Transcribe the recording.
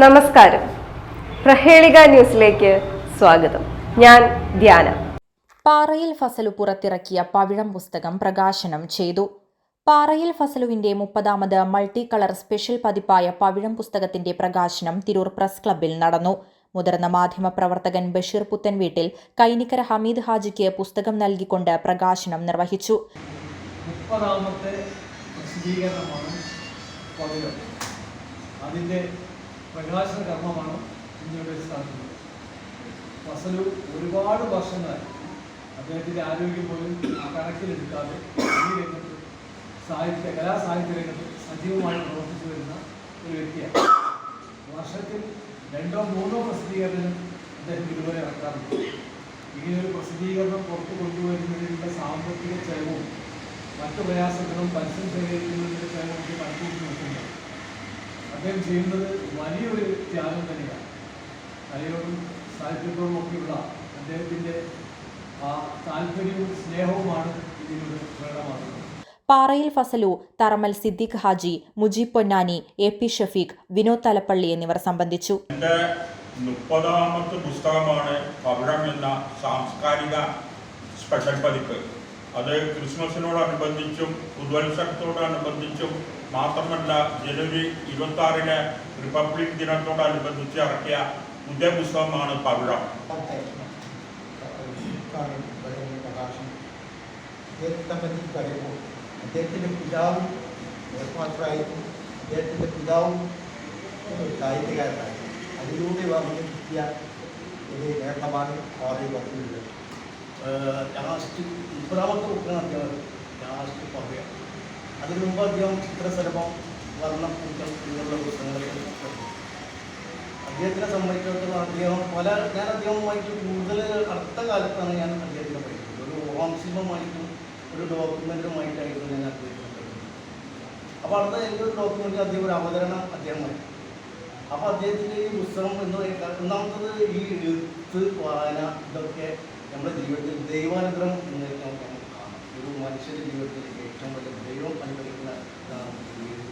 നമസ്കാരം. പ്രഹേളിക ന്യൂസിലേക്ക് സ്വാഗതം. ഞാൻ ധ്യാന. പാറയിൽ ഫസലു പുറത്തിറക്കിയ പവിഴം പുസ്തകം പ്രകാശനം ചെയ്തു. പാറയിൽ ഫസലുവിന്റെ മുപ്പതാമത് മൾട്ടി കളർ സ്പെഷ്യൽ പതിപ്പായ പവിഴം പുസ്തകത്തിന്റെ പ്രകാശനം തിരൂർ പ്രസ് ക്ലബിൽ നടന്നു. മുതിർന്ന മാധ്യമപ്രവർത്തകൻ ബഷീർ പുത്തൻ വീട്ടിൽ കൈനിക്കര ഹമീദ് ഹാജിക്ക് പുസ്തകം നൽകിക്കൊണ്ട് പ്രകാശനം നിർവഹിച്ചു. അതിന്റെ പ്രകാശന കർമ്മമാണ് ഇന്നിവിടെ സ്ഥാപിക്കുന്നത് ഫസലു ഒരുപാട് വർഷങ്ങളായി അദ്ദേഹത്തിന്റെ ആരോഗ്യം പോലും ആ കണക്കിലെടുക്കാതെ ഈ രംഗത്ത് സാഹിത്യ കലാസാഹിത്യ രംഗത്ത് സജീവമായി പ്രവർത്തിച്ചു വരുന്ന ഒരു വ്യക്തിയാണ്. വർഷത്തിൽ രണ്ടോ മൂന്നോ പ്രസിദ്ധീകരണം അദ്ദേഹം ഇതുവരെ ഇറക്കാറുണ്ട് ഇങ്ങനെയൊരു പ്രസിദ്ധീകരണം പുറത്തു കൊണ്ടുവരുന്നതിനുള്ള സാമ്പത്തിക ചെലവും മറ്റു പ്രയാസങ്ങളും പരസ്യം ശേഖരിക്കുന്നതിന്റെ ചെലവും കണക്കൂട്ടി നോക്കുമ്പോൾ അദ്ദേഹം ചെയ്യുന്നത് വലിയൊരു ത്യാഗം തന്നെയാണ്. കലയോടും സാഹിത്യത്തോടും ഒക്കെയുള്ള അദ്ദേഹത്തിന്റെ ആ താല്പര്യവും സ്നേഹവുമാണ് ഇതിലൂടെ പ്രകടമാകുന്നത്. പാറയിൽ ഫസലു തറമൽ സിദ്ദിഖ് ഹാജി മുജീബ് പൊന്നാനി എ പി ഷഫീഖ് വിനോദ് തലപ്പള്ളി എന്നിവർ സംബന്ധിച്ചു. എന്റെ മുപ്പതാമത്തെ പുസ്തകമാണ് പവിഴം എന്ന സാംസ്കാരിക സ്പെഷ്യൽ പതിപ്പ്. അത് ക്രിസ്മസിനോടനുബന്ധിച്ചും പുതുവത്സരത്തോടനുബന്ധിച്ചും മാത്രമല്ല ജനുവരി ഇരുപത്തി റിപ്പബ്ലിക് ദിനത്തോടനുബന്ധിച്ച് ഇറക്കിയ പുതിയ പുസ്തകമാണ് പവിഴം പറ്റി പറയുമ്പോൾ അദ്ദേഹത്തിന്റെ പിതാവും അദ്ദേഹത്തിന്റെ പിതാവും സാഹിത്യകാരനായി അതിലൂടെ വന്നു കിട്ടിയ ഒരു നേട്ടമാണ് പാറയിൽ വന്നിട്ടുള്ളത് ലാസ്റ്റ് മുപ്പതാമത്തെ ബുക്കാണ് ലാസ്റ്റ് പറയാം അതിനു മുമ്പ് അദ്ദേഹം വർണം വർണപ്പൂക്കൾ എന്നുള്ള പുസ്തകങ്ങളിൽ. അദ്ദേഹത്തിനെ സംബന്ധിച്ചിടത്തോളം അദ്ദേഹം പല ഞാൻ അദ്ദേഹവുമായിട്ട് കൂടുതൽ അടുത്ത കാലത്താണ് ഞാൻ അദ്ദേഹത്തിനെ പഠിക്കുന്നത് ഒരു ഓംസിമമായിട്ടും ഒരു ഡോക്യുമെന്റുമായിട്ടായിരുന്നു ഞാൻ അദ്ദേഹത്തിനെ പഠിക്കുന്നത് അപ്പോൾ അടുത്ത എന്റെ ഒരു ഡോക്യുമെന്റ് അദ്ദേഹം ഒരു അവതരണം അദ്ദേഹമായി അപ്പോൾ അദ്ദേഹത്തിന്റെ ഈ പുസ്തകം എന്ന് പറയുന്നത് ഒന്നാമത്തത് ഈ എഴുത്ത് വായന ഇതൊക്കെ നമ്മുടെ ജീവിതത്തിൽ ദൈവാനുഗ്രഹം എന്ന് കാണാം ഒരു മനുഷ്യന്റെ ജീവിതത്തിൽ ഏറ്റവും വലിയ ദൈവം അനുഭവിക്കുന്ന ഇതാണ് ഈ എഴുത്ത് വായന artist